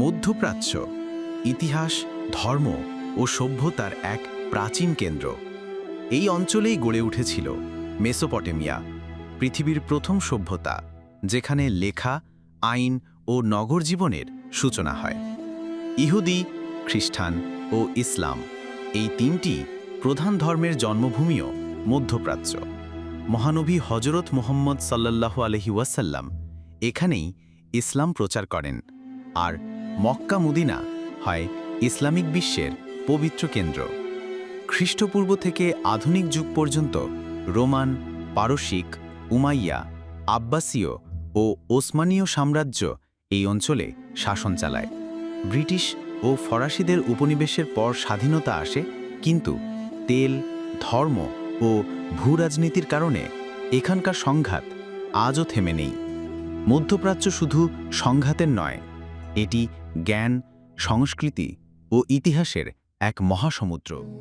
মধ্যপ্রাচ্য। ইতিহাস, ধর্ম ও সভ্যতার এক প্রাচীন কেন্দ্র। এই অঞ্চলেই গড়ে উঠেছিল মেসোপটেমিয়া, পৃথিবীর প্রথম সভ্যতা, যেখানে লেখা, আইন ও নগর জীবনের সূচনা হয়। ইহুদি, খ্রিস্টান ও ইসলাম এই তিনটি প্রধান ধর্মের জন্মভূমিও মধ্যপ্রাচ্য। মহানবী হজরত মোহাম্মদ সাল্লাল্লাহু আলহি ওয়াসাল্লাম এখানেই ইসলাম প্রচার করেন আর মক্কা মুদিনা হয় ইসলামিক বিশ্বের পবিত্র কেন্দ্র। খ্রিস্টপূর্ব থেকে আধুনিক যুগ পর্যন্ত রোমান, পারসিক, উমাইয়া, আব্বাসীয় ও ওসমানীয় সাম্রাজ্য এই অঞ্চলে শাসন চালায়। ব্রিটিশ ও ফরাসিদের উপনিবেশের পর স্বাধীনতা আসে, কিন্তু তেল, ধর্ম ও ভূরাজনীতির কারণে এখানকার সংঘাত আজও থেমে নেই। মধ্যপ্রাচ্য শুধু সংঘাতের নয়, এটি জ্ঞান সংস্কৃতি ও ইতিহাসের এক মহাসমুদ্র।